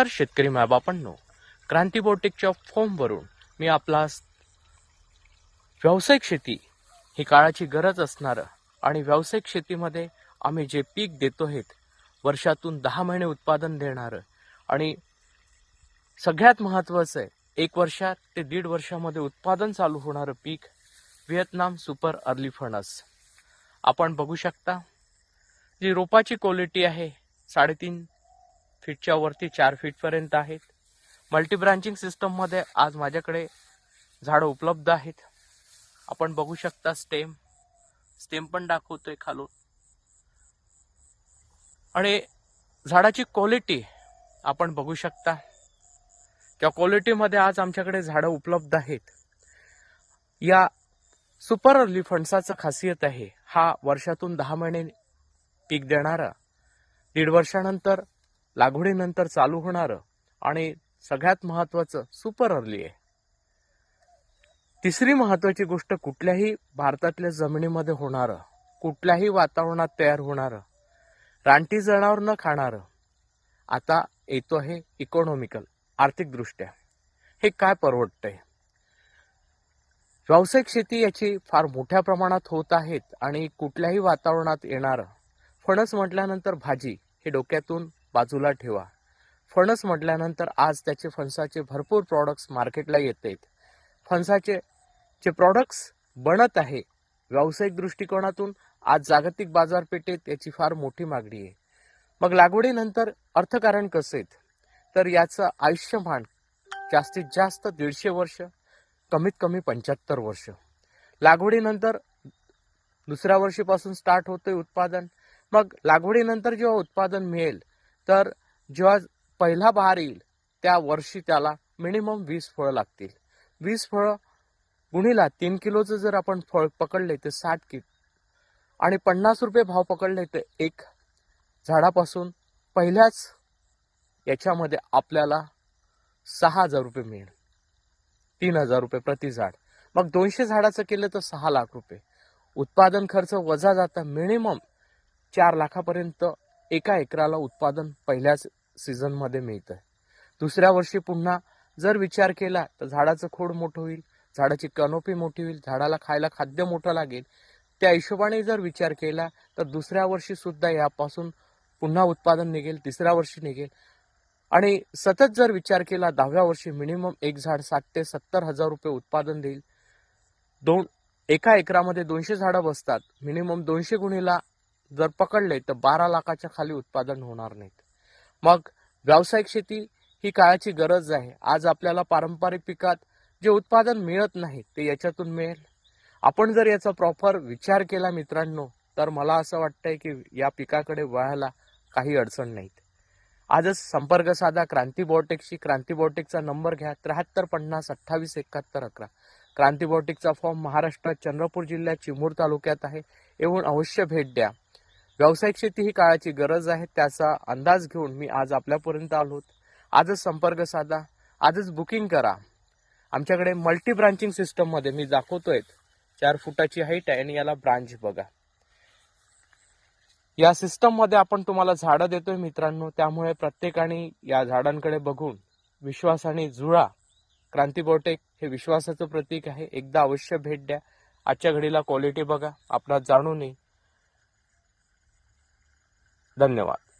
नमस्कार शेतकरी मायबापांनो क्रांती बोटिकच्या फॉर्मवरून मी आपला व्यावसायिक शेती ही काळाची गरज असणारं आणि व्यावसायिक शेतीमध्ये आम्ही जे पीक देतो आहेत वर्षातून दहा महिने उत्पादन देणारं आणि सगळ्यात महत्त्वाचं आहे एक वर्षात ते दीड वर्षामध्ये उत्पादन चालू होणारं पीक व्हिएतनाम सुपर अर्ली फणस आपण बघू शकता जी रोपाची क्वालिटी आहे साडेतीन फीटच्या वरती चार फीटपर्यंत आहेत. मल्टीब्रांचिंग सिस्टममध्ये आज माझ्याकडे झाडं उपलब्ध आहेत. आपण बघू शकता स्टेम स्टेम पण दाखवतोय खालून. आणि झाडाची क्वालिटी आपण बघू शकता. त्या क्वालिटीमध्ये आज आमच्याकडे झाडं उपलब्ध आहेत. या सुपर अर्ली फणसाचं खासियत आहे हा वर्षातून दहा महिने पीक देणारा दीड वर्षानंतर लागवडीनंतर चालू होणारं आणि सगळ्यात महत्वाचं सुपर अर्ली आहे. तिसरी महत्वाची गोष्ट कुठल्याही भारतातल्या जमिनीमध्ये होणारं कुठल्याही वातावरणात तयार होणारं रानटी जनावर न खाणारं आता येतो आहे इकॉनॉमिकल आर्थिकदृष्ट्या. हे काय परवडतंय? व्यावसायिक शेती याची फार मोठ्या प्रमाणात होत आहेत आणि कुठल्याही वातावरणात येणारं फणस म्हटल्यानंतर भाजी हे डोक्यातून बाजूला ठेवा. फणस म्हटल्यानंतर आज त्याचे फणसाचे भरपूर प्रॉडक्ट्स मार्केटला येत आहेत फणसाचे जे प्रॉडक्ट्स बनत आहे. व्यावसायिक दृष्टिकोनातून आज जागतिक बाजारपेठेत याची फार मोठी मागणी आहे. मग लागवडीनंतर अर्थकारण कसं आहेत तर याचं आयुष्यमान जास्तीत जास्त दीडशे वर्ष कमीत कमी पंच्याहत्तर वर्ष. लागवडीनंतर दुसऱ्या वर्षीपासून स्टार्ट होतंय उत्पादन. मग लागवडीनंतर जेव्हा उत्पादन मिळेल तर जेव्हा पहिला बहार येईल त्या वर्षी त्याला मिनिमम वीस फळं लागतील. वीस फळं गुणीला तीन किलोचं जर आपण फळ पकडले तर साठ किलो आणि पन्नास रुपये भाव पकडले तर एक झाडापासून पहिल्याच याच्यामध्ये आपल्याला सहा हजार रुपये मिळेल. तीन हजार रुपये प्रति झाड. मग दोनशे झाडाचं केलं तर सहा लाख रुपये. उत्पादन खर्च वजा जाता मिनिमम चार लाखापर्यंत एका एकराला उत्पादन पहिल्याच सीझनमध्ये मिळतं आहे दुसऱ्या वर्षी पुन्हा जर विचार केला तर झाडाचं खोड मोठं होईल झाडाची कनोपी मोठी होईल झाडाला खायला खाद्य मोठं लागेल. त्या हिशोबाने जर विचार केला तर दुसऱ्या वर्षी सुद्धा यापासून पुन्हा उत्पादन निघेल तिसऱ्या वर्षी निघेल. आणि सतत जर विचार केला दहाव्या वर्षी मिनिमम एक झाड साठ ते सत्तर हजार रुपये उत्पादन देईल. दोन एका एकरामध्ये दोनशे झाडं बसतात. मिनिमम दोनशे गुणीला जर पकडले तर बारा लाखाच्या खाली उत्पादन होणार नाहीत. मग व्यावसायिक शेती ही काळाची गरज आहे. आज आपल्याला पारंपरिक पिकात जे उत्पादन मिळत नाही ते याच्यातून मिळेल. आपण जर याचा प्रॉपर विचार केला मित्रांनो तर मला असं वाटतंय की या पिकाकडे वळायला काही अडचण नाहीत. आजच संपर्क साधा क्रांती बॉटेकशी क्रांती बॉटेकचा नंबर घ्या. त्र्याहत्तर पन्नास अठ्ठावीस एकाहत्तर अकरा. क्रांती बॉटेकचा फॉर्म महाराष्ट्रात चंद्रपूर जिल्ह्यात चिमूर तालुक्यात आहे. येऊन अवश्य भेट द्या. व्यावसायिक शेती ही काळाची गरज आहे त्याचा अंदाज घेऊन मी आज आपल्यापर्यंत आलोत आजच संपर्क साधा आजच बुकिंग करा. आमच्याकडे मल्टी ब्रांचिंग सिस्टममध्ये मी दाखवतोय चार फुटाची हाईट आहे आणि याला ब्रांच बघा. या सिस्टममध्ये आपण तुम्हाला झाडं देतोय मित्रांनो त्यामुळे प्रत्येकाने या झाडांकडे बघून विश्वासाने जुळा. क्रांती बोटेक हे विश्वासाचं प्रतीक आहे. एकदा अवश्य भेट द्या. आजच्या घडीला क्वालिटी बघा. आपला जाणूनही धन्यवाद.